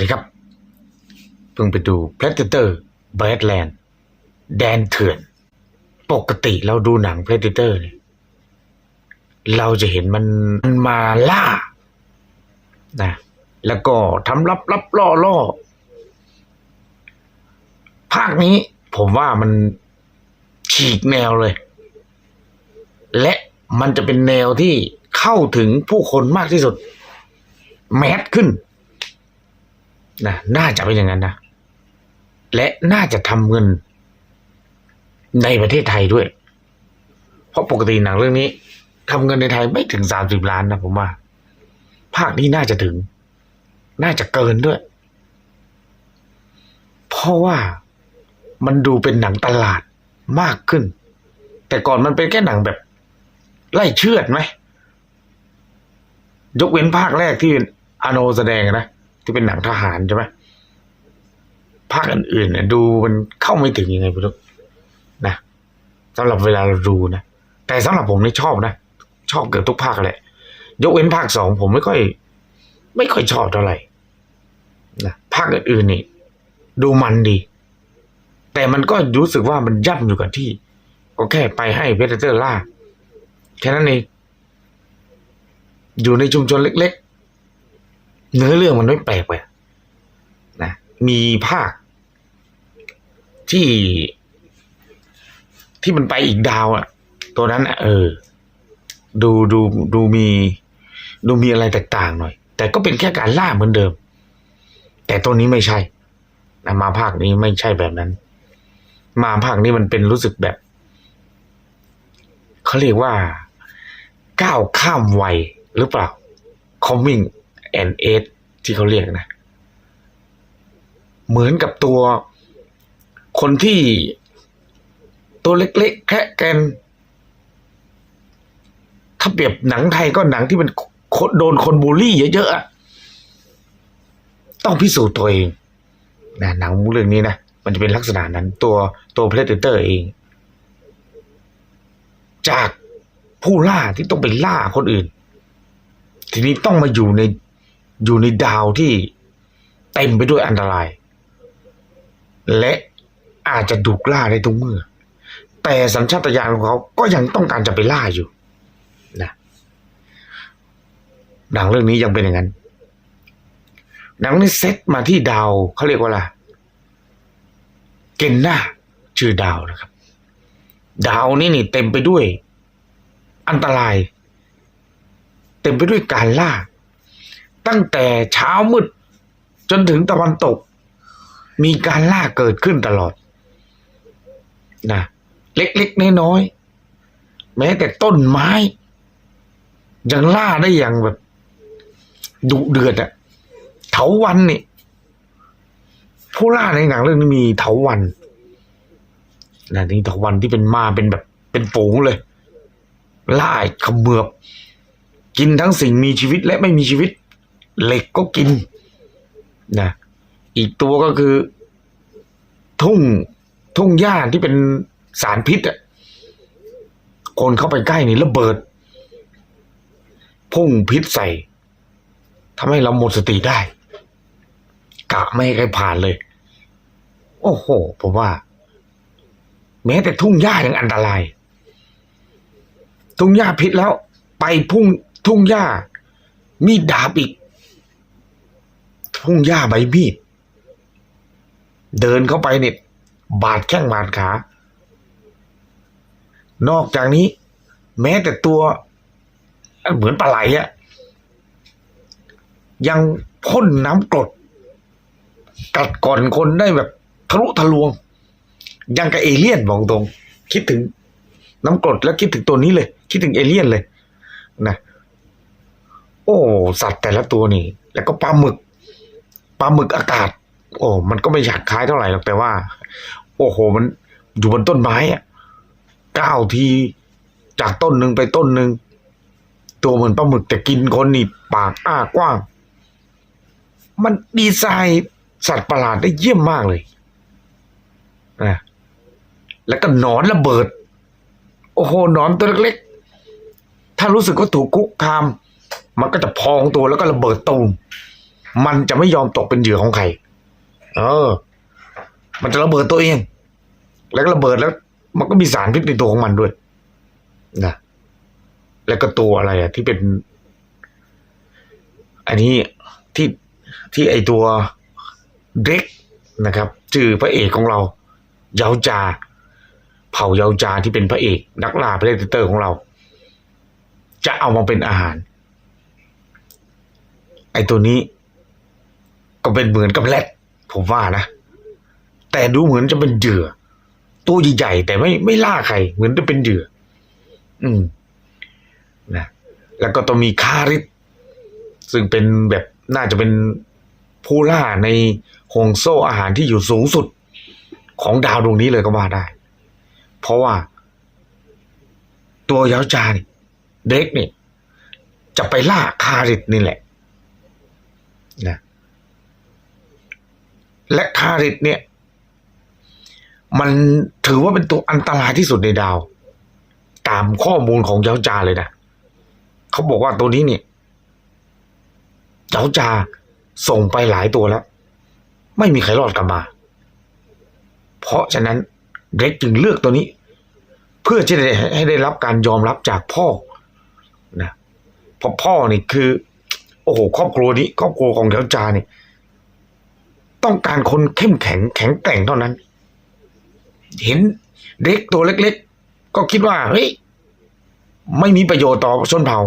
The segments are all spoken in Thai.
นะครับเพิ่งไปดู Predator Badland แดนเถื่อน ปกติเราดูหนัง Predator เนี่ยเราจะเห็นมันมันมาล่านะแล้วก็ทำลับลับล่อล่อภาคนี้ผมว่ามันฉีกแนวเลย และมันจะเป็นแนวที่เข้าถึงผู้คนมากที่สุด แมสขึ้น นะน่าจะเป็นอย่างนั้นนะและน่าจะทำเงินในประเทศไทยด้วย เพราะปกติหนังเรื่องนี้ทำเงินในไทยไม่ถึงสามสิบล้านนะผมว่า ภาคนี้น่าจะถึง น่าจะเกินด้วย เพราะว่ามันดูเป็นหนังตลาดมากขึ้น แต่ก่อนมันเป็นแค่หนังแบบ ไล่เชือดไหมยกเว้นภาคแรกที่อโนแสดงนะ ที่เป็นหนังทหารใช่ไหมภาคอื่นๆเนี่ยดูมันเข้าไม่ถึงยังไงไม่รู้นะสำหรับเวลาเราดูนะแต่สำหรับผมนี่ชอบนะ ชอบเกือบทุกภาคแหละ ยกเว้นภาคสองผมไม่ค่อย ไม่ค่อยชอบเท่าไหร่นะภาคอื่นๆนี่ดูมันดี แต่มันก็รู้สึกว่ามันย่ำอยู่กับที่ ก็แค่ไปให้เพเตอร์ล่าแค่นั้นเองอยู่ในชุมชนเล็ก เนื้อเรื่องมันไม่แปลกไปนะมีภาคที่ที่มันไปอีกดาวอะ่ะ ตัวนั้นเออ ดูดูดูมี ดูมีอะไรแตกต่างหน่อย แต่ก็เป็นแค่การล่าเหมือนเดิม แต่ตัวนี้ไม่ใช่นะมาภาคนี้ไม่ใช่แบบนั้น มาภาคนี้มันเป็นรู้สึกแบบเขาเรียกว่าก้าวข้ามวัยหรือเปล่า coming and age ที่เขาเรียกนะ เหมือนกับตัวคนที่ตัวเล็กๆแค่แกน ถ้าเปรียบหนังไทยก็หนังที่มันคนโดนคนบูลลี่เยอะๆต้องพิสูจน์ตัวเองนะหนังเรื่องนี้นะมันจะเป็นลักษณะนั้น ตัวตัวเพลเตอร์เอง จากผู้ล่าที่ต้องไปล่าคนอื่น ทีนี้ต้องมาอยู่ใน อยู่ในดาวที่เต็มไปด้วยอันตราย และอาจจะถูกล่าได้ทุกเมื่อ แต่สัญชาตญาณของเขาก็ยังต้องการจะไปล่าอยู่นะหนังเรื่องนี้ยังเป็นอย่างนั้นหนังนี้เซตมาที่ดาวเขาเรียกว่าอะไรเกนนาชื่อดาวนะครับ ดาวนี้นี่เต็มไปด้วย อันตราย เต็มไปด้วยการล่า ตั้งแต่เช้ามืด จนถึงตะวันตก มีการล่าเกิดขึ้นตลอดนะเล็กๆน้อยๆแม้แต่ต้นไม้ ยังล่าได้อย่างแบบดุเดือดอะเถาวันนี่ผู้ล่าในหนังเรื่องนี้มีเถาวันนะนี่เถาวันที่เป็นมาเป็นแบบ เป็นฝูงเลยล่าขมือบกินทั้งสิ่งมีชีวิตและไม่มีชีวิต เหล็กก็กินนะอีกตัวก็คือ ทุ่งทุ่งหญ้าที่เป็นสารพิษอะคนเข้าไปใกล้นี่ระเบิด พุ่งพิษใส่ทำให้เราหมดสติได้ กะไม่ให้ใครผ่านเลย โอ้โหผมว่า แม้แต่ทุ่งหญ้ายังอันตราย ทุ่งหญ้าพิษแล้ว ไปพุ่งทุ่งหญ้ามีดดาบอีก ทุ่งหญ้าใบมีดเดินเข้าไปเนี่ยบาดแข้งบาดขา นอกจากนี้ แม้แต่ตัว เหมือนปลาไหลอะยังพ่นน้ำกรดกัดก่อนคนได้แบบทะลุทะลวง ยังกับเอเลี่ยนบอกตรง คิดถึงน้ำกรดแล้วคิดถึงตัวนี้เลย คิดถึงเอเลี่ยนเลยนะโอ้ สัตว์แต่ละตัวนี่ แล้วก็ปลาหมึก ลาหมึกอากาศ โอ้มันก็ไม่อยากคล้ายเท่าไหร่หรอกแต่ว่า โอ้โห มันอยู่บนต้นไม้อะก้าวทีจากต้นหนึ่งไปต้นหนึ่งตัวเหมือนปลาหมึกแต่กินคนนี่ปากอ้ากว้าง มันดีไซน์สัตว์ประหลาดได้เยี่ยมมากเลยนะแล้วก็หนอนระเบิด โอ้โหหนอนตัวเล็กๆ ถ้ารู้สึกว่าถูกคุกคาม มันก็จะพองตัวแล้วก็ระเบิดตูม มันจะไม่ยอมตกเป็นเหยื่อของใคร เออ มันจะระเบิดตัวเอง แล้วระเบิดแล้ว มันก็มีสารพิษในตัวของมันด้วยนะแล้วก็ตัวอะไรอะที่เป็น อันนี้ที่ที่ไอตัวเด็กนะครับชื่อพระเอกของเรา เยาจา เผ่าเยาจาที่เป็นพระเอก นักล่าเพลเตอร์ของเรา จะเอามาเป็นอาหาร ไอตัวนี้ ก็เป็นเหมือนกับแรดผมว่านะ แต่ดูเหมือนจะเป็นเหยื่อ ตัวใหญ่ๆแต่ไม่ไม่ล่าใคร เหมือนจะเป็นเหยื่อ อืมนะแล้วก็ต้องมีคาริสซึ่งเป็นแบบน่าจะเป็นผู้ล่าในห่วงโซ่อาหารที่อยู่สูงสุดของดาวดวงนี้เลยก็ว่าได้ เพราะว่า ตัวยาวจานี่เด็กนี่จะไปล่าคาริสนี่แหละนะ และคาริสเนี่ย มันถือว่าเป็นตัวอันตรายที่สุดในดาว ตามข้อมูลของเย้าจาเลยนะเขาบอกว่าตัวนี้เนี่ยเย้าจาส่งไปหลายตัวแล้ว ไม่มีใครรอดกลับมา เพราะฉะนั้นเด็กจึงเลือกตัวนี้ เพื่อที่จะให้ได้รับการยอมรับจากพ่อนะเพราะพ่อนี่คือ โอ้โห ครอบครัวนี้ ครอบครัวของเย้าจาเนี่ย ต้องการคนเข้มแข็งแข็งแกร่งเท่านั้น เห็นเด็กตัวเล็ก ๆ ก็คิดว่าเฮ้ยไม่มีประโยชน์ต่อชนเผ่า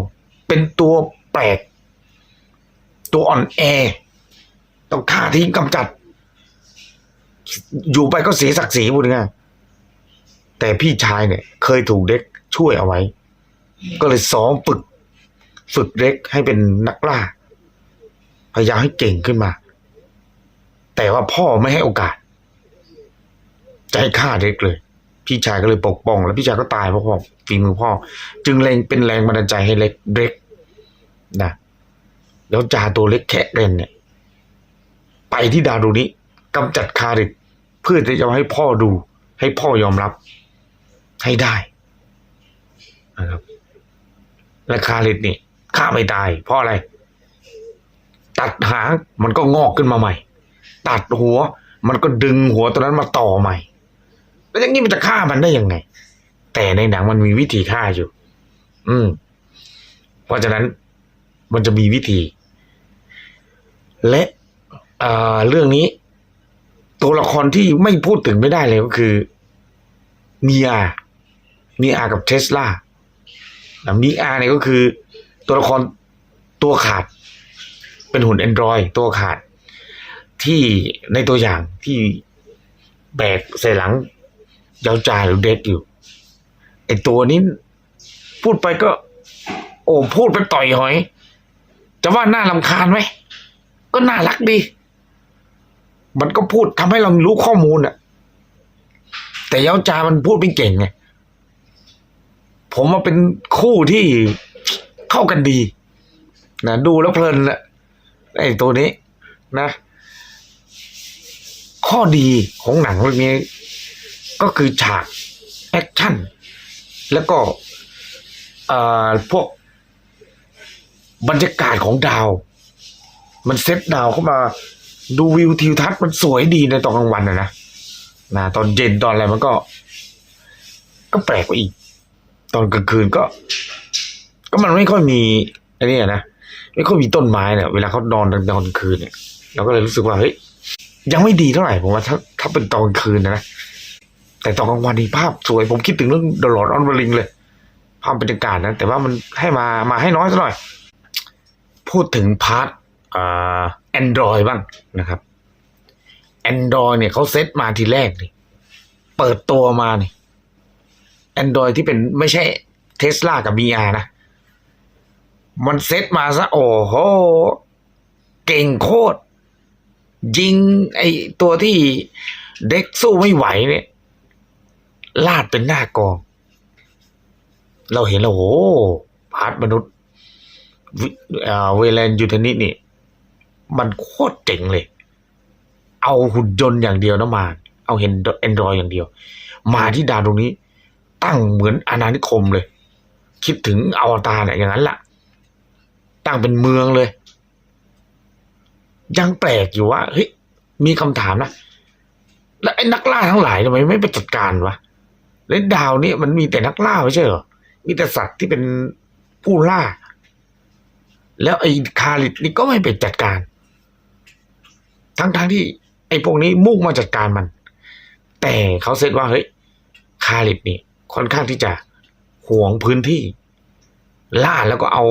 เป็นตัวแปลก ตัวอ่อนแอ ต้องฆ่าทิ้งกำจัด อยู่ไปก็เสียศักดิ์ศรีพูดง่ายแต่พี่ชายเนี่ย เคยถูกเด็กช่วยเอาไว้ ก็เลยซ้อมฝึก ฝึกเด็กให้เป็นนักล่า พยายามให้เก่งขึ้นมา แต่ว่าพ่อไม่ให้โอกาส จะให้ฆ่าเด็กเลย พี่ชายก็เลยปกป้อง แล้วพี่ชายก็ตายเพราะพ่อฝีมือพ่อ จึงเล็งเป็นแรงบันดาลใจให้เล็กเด็กนะแล้วจาตัวเล็กแค่เล่นเนี่ย ไปที่ดาวดวงนี้กำจัดคาริสเพื่อที่จะให้พ่อดู ให้พ่อยอมรับ ให้ได้นะครับและคาริสนี่ฆ่าไม่ตาย เพราะอะไร ตัดหางมันก็งอกขึ้นมาใหม่ ตัดหัว มันก็ดึงหัวตัวนั้นมาต่อใหม่ แล้วอย่างนี้มันจะฆ่ามันได้ยังไง แต่ในหนังมันมีวิธีฆ่าอยู่ อืม เพราะฉะนั้นมันจะมีวิธี และอ่าเรื่องนี้ ตัวละครที่ไม่พูดถึงไม่ได้เลยก็คือมีอามีอากับเทสลามีอาเนี่ยก็คือ ตัวละครตัวขาด เป็นหุ่น Android ตัวขาด ที่ในตัวอย่างที่แบกใส่หลังยาวจาหรือเด็กอยู่ไอตัวนี้ พูดไปก็ โอ้พูดเป็นต่อยหอย จะว่าน่าลำคาญไหมก็น่ารักดี มันก็พูดทำให้เรารู้ข้อมูลอะแต่ยาวจามันพูดไม่เก่งไงผมว่าเป็นคู่ที่เข้ากันดี นะ ดูแล้วเพลินแหละไอ้ตัวนี้ นะ ข้อดีของหนังเรื่องนี้ ก็คือฉากแอคชั่น แล้วก็พวกบรรยากาศของดาว มันเซตดาวเข้ามาดูวิวทิวทัศน์มันสวยดีในตอนกลางวันนะนะนะตอนเย็นตอนอะไรมันก็ ก็แปลกกว่าอีก ตอนกลางคืนก็ ก็มันไม่ค่อยมีไอ้นี่นะไม่ค่อยมีต้นไม้เนี่ยเวลาเขานอนตอนกลางคืนเนี่ยเราก็เลยรู้สึกว่าเฮ้ย ยังไม่ดีเท่าไหร่ผมว่าถ้าถ้าเป็นตอนกลางคืนนะ แต่ตอนกลางวันนี่ภาพสวย ผมคิดถึงเรื่อง The Lord of the Ring เลย ภาพบรรยากาศนะแต่ว่ามันให้มามาให้น้อยซะหน่อย พูดถึงพาร์ทอ่าแอนดรอยบ้างนะครับแอนดรอยเนี่ยเขาเซตมาทีแรกนี่เปิดตัวมาเนี่ยแอนดรอยที่เป็นไม่ใช่เทสลากับมีอานะ มันเซตมาซะ โอ้โห เก่งโคตร ยิงไอตัวที่เด็กสู้ไม่ไหวเนี่ย ลาดเป็นหน้ากอง เราเห็นแล้วโอ้พาร์ทมนุษย์เวเลนยูเทนิสนี่ มันโคตรเจ๋งเลย เอาหุ่นยนต์อย่างเดียวนะมา เอาเห็นแอนดรอยอย่างเดียว มาที่ดาวตรงนี้ ตั้งเหมือนอาณานิคมเลย คิดถึงอวตารเนี่ยอย่างนั้นแหละตั้งเป็นเมืองเลย ยังแปลกอยู่ว่าเฮ้ยมีคำถามนะแล้วไอ้นักล่าทั้งหลายทำไมไม่ไปจัดการวะเล่นดาวนี่ยมันมีแต่นักล่าไม่ใช่เหรอมีแต่สัตว์ที่เป็นผู้ล่า แล้วไอ้คาริดนี่ก็ไม่ไปจัดการ ทั้งๆที่ ไอ้พวกนี้มุ่งมาจัดการมัน แต่เขาเซตว่าเฮ้ยคาริดนี่ค่อนข้างที่จะห่วงพื้นที่ ล่าแล้วก็เอา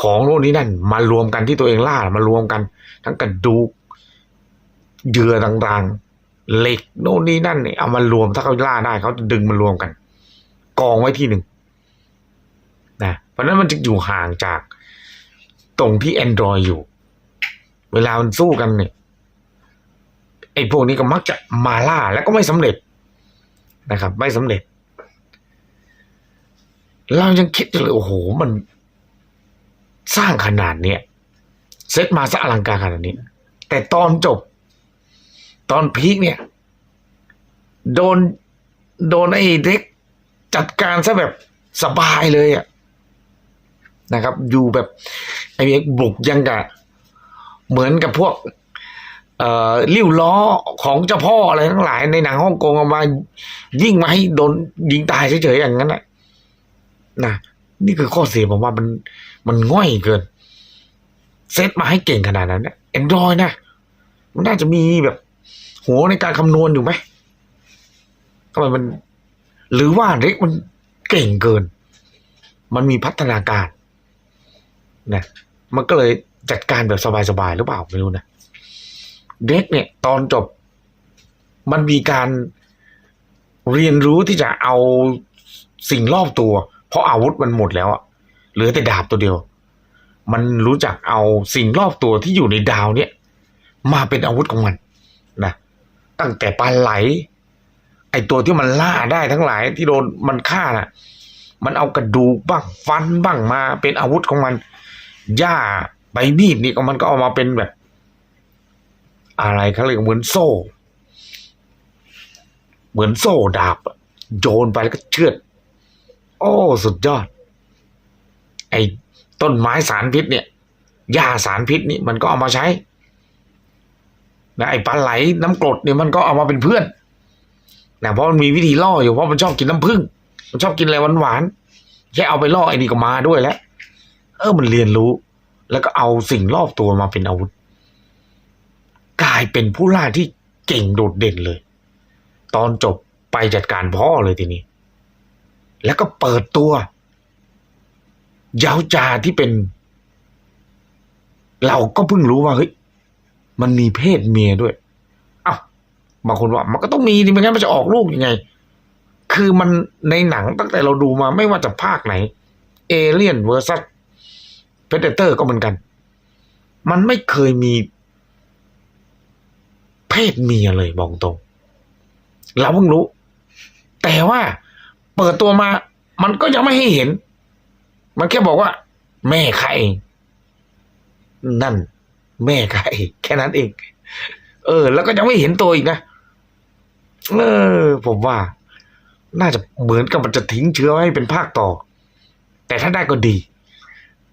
ของโน่นนี่นั่นมารวมกันที่ตัวเองล่ามารวมกัน ทั้งกระดูกเหยื่อต่างๆ เหล็กโน่นนี่นั่นเนี่ยเอามารวมถ้าเขาล่าได้เขาจะดึงมารวมกัน กองไว้ที่หนึ่งนะเพราะนั้นมันจะอยู่ห่างจากตรงที่ Android อยู่ เวลามันสู้กันเนี่ยไอ้พวกนี้ก็มักจะมาล่าแล้วก็ไม่สำเร็จนะครับ ไม่สำเร็จ เรายังคิดเลยโอ้โหมัน สร้างขนาดเนี้ยเซตมาซะอลังการขนาดนี้ แต่ตอนจบ ตอนพีคเนี่ย โดนโดนไอ้เด็กจัดการซะแบบสบายเลยอะนะครับ อยู่แบบไอ้เด็กบุกยังกับเหมือนกับพวกเอ่อลิ้วล้อของเจ้าพ่ออะไรทั้งหลายในหนังฮ่องกงเอามา ยิ่งมาให้โดนยิงตายเฉยๆอย่างนั้นนะนะ นี่คือข้อเสียผมว่ามันมันง่อยเกิน เซตมาให้เก่งขนาดนั้นแอนดรอยนะ มันน่าจะมีแบบหัวในการคำนวณอยู่ไหมทำไมมัน หรือว่าเด็กมันเก่งเกิน มันมีพัฒนาการนะมันก็เลยจัดการแบบสบายๆหรือเปล่าไม่รู้นะเด็กเนี่ย ตอนจบ มันมีการเรียนรู้ที่จะเอาสิ่งรอบตัว เพราะอาวุธมันหมดแล้วอะเหลือแต่ดาบตัวเดียว มันรู้จักเอาสิ่งรอบตัวที่อยู่ในดาวเนี่ย มาเป็นอาวุธของมันนะตั้งแต่ปลาไหล ไอตัวที่มันล่าได้ทั้งหลายที่โดนมันฆ่าน่ะ มันเอากระดูกบ้างฟันบ้างมาเป็นอาวุธของมันหญ้าใบมีดนี่ก็มันก็เอามาเป็นแบบ อะไรเขาเรียกเหมือนโซ่ เหมือนโซ่ดาบ โยนไปแล้วก็เชือด โอ้สุดยอด ไอ้ต้นไม้สารพิษเนี่ยหญ้าสารพิษนี่มันก็เอามาใช้นะไอ้ปลาไหลน้ำกรดเนี่ยมันก็เอามาเป็นเพื่อนนะเพราะมันมีวิธีล่ออยู่เพราะมันชอบกินน้ำผึ้งมันชอบกินอะไรหวานๆแค่เอาไปล่อไอ้นี่ก็มาด้วยแล้ว เออมันเรียนรู้ แล้วก็เอาสิ่งรอบตัวมาเป็นอาวุธ กลายเป็นผู้ล่าที่เก่งโดดเด่นเลย ตอนจบไปจัดการพ่อเลยทีนี้ แล้วก็เปิดตัวยาวจาที่เป็น เราก็เพิ่งรู้ว่าเฮ้ยมันมีเพศเมียด้วย เอ้าบางคนว่า มันก็ต้องมีดิไม่งั้นมันจะออกลูกยังไง คือมันในหนังตั้งแต่เราดูมาไม่ว่าจะภาคไหน เอเลียนเวอร์ซัสเพเดเตอร์ก็เหมือนกัน มันไม่เคยมี เพศเมียเลยบอกตรง เราเพิ่งรู้ แต่ว่า เปิดตัวมา มันก็ยังไม่ให้เห็น มันแค่บอกว่า แม่ข้าเองนั่น แม่ข้าเองแค่นั้นเอง เออ แล้วก็ยังไม่เห็นตัวอีกนะเออ ผมว่า น่าจะเหมือนกับมันจะทิ้งเชื้อไว้ให้เป็นภาคต่อ แต่ถ้าได้ก็ดี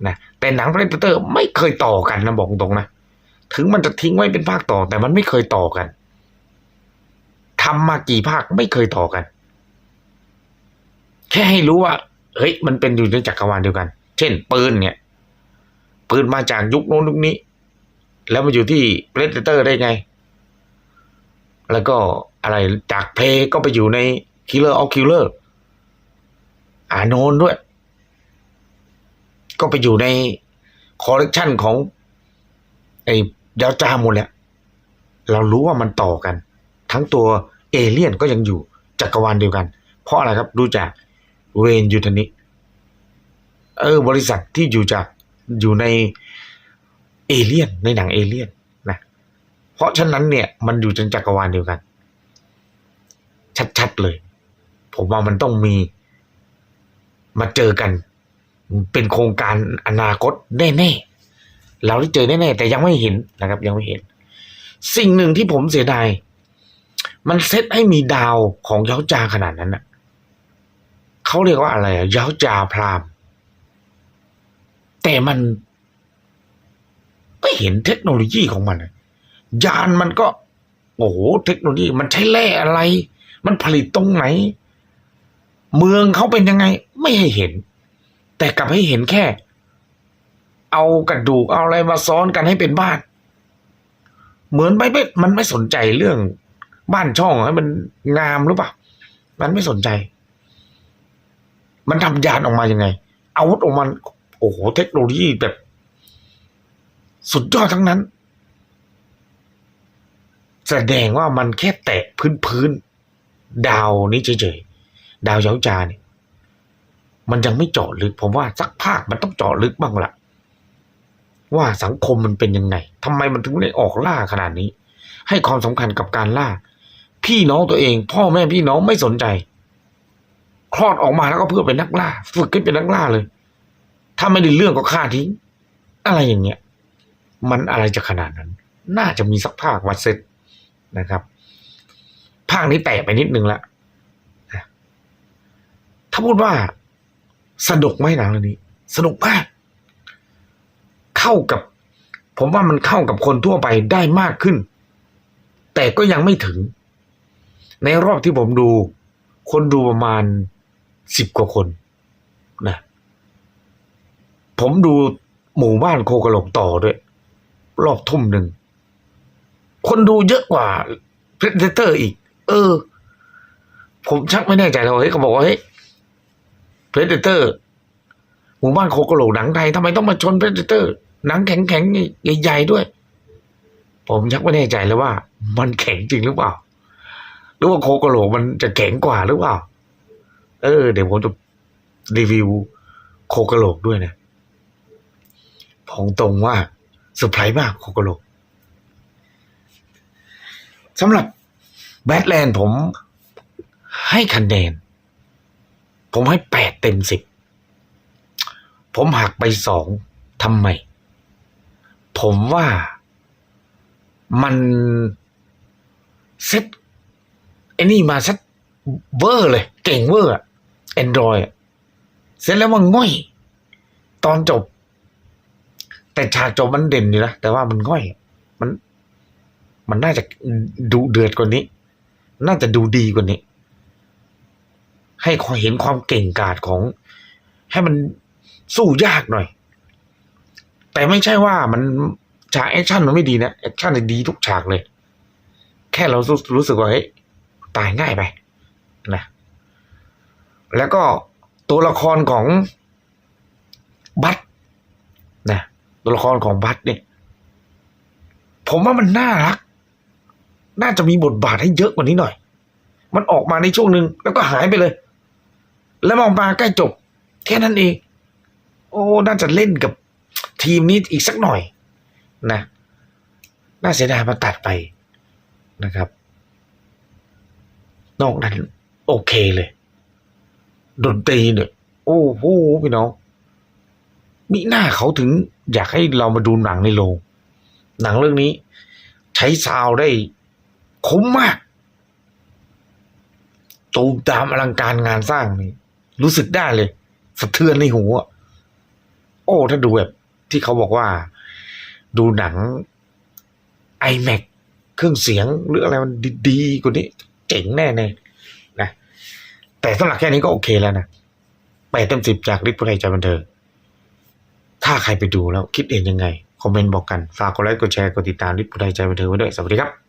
นะแต่หนัง Predator ไม่เคยต่อกันนะบอกตรงนะถึงมันจะทิ้งไว้เป็นภาคต่อ แต่มันไม่เคยต่อกันทำมากี่ภาคไม่เคยต่อกัน แค่ให้รู้ว่าเฮ้ยมันเป็นอยู่ในจักรวาลเดียวกัน เช่น ปืนเนี่ย ปืนมาจากยุคโน้นยุคนี้ แล้วมาอยู่ที่ Predator ได้ไง แล้วก็อะไรจากเพลก็ไปอยู่ใน Killer of Killer อร์อานนด้วย ก็ไปอยู่ในคอลเลกชันของ ไอ้ยาวจาหมดแหละเรารู้ว่ามันต่อกัน ทั้งตัวเอเลี่ยนก็ยังอยู่จักรวาลเดียวกัน เพราะอะไรครับดูจาก เวนยูทนิเออบริษัทที่อยู่จากอยู่ในเอเลี่ยนในหนังเอเลี่ยนนะเพราะฉะนั้นเนี่ยมันอยู่ในจักรวาลเดียวกัน ชัดๆเลย ผมว่ามันต้องมีมาเจอกัน เป็นโครงการอนาคตแน่ๆเราได้เจอแน่ๆแต่ยังไม่เห็นนะครับ ยังไม่เห็น สิ่งหนึ่งที่ผมเสียดายมันเซตให้มีดาวของเย้าจาขนาดนั้นนะ เขาเรียกว่าอะไรย้าจาพรามแต่มันไม่เห็นเทคโนโลยีของมันยานมันก็ โอ้โหเทคโนโลยีมันใช้แร่อะไร มันผลิตตรงไหน เมืองเขาเป็นยังไง ไม่ให้เห็น แต่กลับให้เห็นแค่ เอากระดูกเอาอะไรมาซ้อนกันให้เป็นบ้าน เหมือนไม่ไม่มันไม่สนใจเรื่องบ้านช่องให้มันงามหรือเปล่ามันไม่สนใจ มันทำยานออกมายังไง อาวุธออกมาโอ้โหเทคโนโลยีแบบ สุดยอดทั้งนั้น แสดงว่ามันแค่แตะพื้นพื้น ดาวนี้เฉยๆดาวเย้าจาเนี่ยมันยังไม่เจาะลึก ผมว่าสักภาคมันต้องเจาะลึกบ้างละว่าสังคมมันเป็นยังไงทำไมมันถึงได้ออกล่าขนาดนี้ ให้ความสำคัญกับการล่า พี่น้องตัวเอง พ่อแม่พี่น้องไม่สนใจ คลอดออกมาแล้วก็เพื่อเป็นนักล่า ฝึกขึ้นเป็นนักล่าเลย ถ้าไม่ได้เรื่องก็ฆ่าทิ้ง อะไรอย่างเงี้ย มันอะไรจะขนาดนั้น น่าจะมีสักภาควัดเซตนะครับ ภาคนี้แตะไปนิดนึงละถ้าพูดว่าสนุกไหมหนังเรื่องนี้ สนุกมาก เข้ากับ ผมว่ามันเข้ากับคนทั่วไปได้มากขึ้น แต่ก็ยังไม่ถึง ในรอบที่ผมดู คนดูประมาณ สิบกว่าคนนะผมดูหมู่บ้านโคกระโหลกต่อด้วย รอบทุ่มหนึ่ง คนดูเยอะกว่าเพรเตอร์อีก เออ ผมชักไม่แน่ใจแล้วเฮ้ยเขาบอกว่าเฮ้ยเพรเตอร์หมู่บ้านโคกระโหลกหนังไทยทำไมต้องมาชนเพรเตอร์หนังแข็งๆใหญ่ๆด้วย ผมชักไม่แน่ใจแล้วว่า มันแข็งจริงหรือเปล่าหรือว่าโคกระโหลกมันจะแข็งกว่าหรือเปล่า เออเดี๋ยวผมจะรีวิวโคกระโหลกด้วยนะพองตรงว่าเซอร์ไพรส์มากโคกระโหลกสำหรับแบทแลนด์ผมให้คะแนน ผมให้แปดเต็มสิบผมหักไปสองทำไม ผมว่ามันเซ็ตไอ้นี่มาเซ็ตเวอร์เลย เก่งเวอร์แอนดรอยเสร็จแล้วมันง่อย ตอนจบ แต่ฉากจบมันเด่นอยู่นะ แต่ว่ามันง่อย มัน มันน่าจะดูเดือดกว่านี้ น่าจะดูดีกว่านี้ ให้เห็นความเก่งกาจของ ให้มันสู้ยากหน่อย แต่ไม่ใช่ว่ามันฉากแอคชั่นมันไม่ดีนะแอคชั่นดีทุกฉากเลย แค่เรารู้รู้สึกว่าเฮ้ยตายง่ายไปนะ แล้วก็ตัวละครของบัตนะตัวละครของบัตเนี่ยผมว่ามันน่ารัก น่าจะมีบทบาทให้เยอะกว่านี้หน่อย มันออกมาในช่วงหนึ่งแล้วก็หายไปเลย แล้วมองมาใกล้จบ แค่นั้นเอง โอ้ น่าจะเล่นกับทีมนี้อีกสักหน่อย นะ น่าเสียดายมาตัดไปนะครับ นอกนั้น โอเคเลย ดนตรีเนี่ย โอ้โหพี่น้องมิหน้าเขาถึงอยากให้เรามาดูหนังในโรงหนังเรื่องนี้ ใช้ซาวได้คุ้มมาก ตูมตามอลังการงานสร้างนี่รู้สึกได้เลย สะเทือนในหูอะโอ้ ถ้าดูแบบ ที่เขาบอกว่า ดูหนัง iMac เครื่องเสียงหรืออะไรมันดีๆกว่านี้ เจ๋งแน่ๆนะ แต่สำหรับแค่นี้ก็โอเคแล้วนะแปดเต็มสิบจากริปุไรใดใจบันเทิงถ้าใครไปดูแล้วคิดเห็นยังไง คอมเมนต์บอกกัน ฝากกดไลค์กดแชร์กดติดตามริปุไรใจบันเทิงไว้ด้วย สวัสดีครับ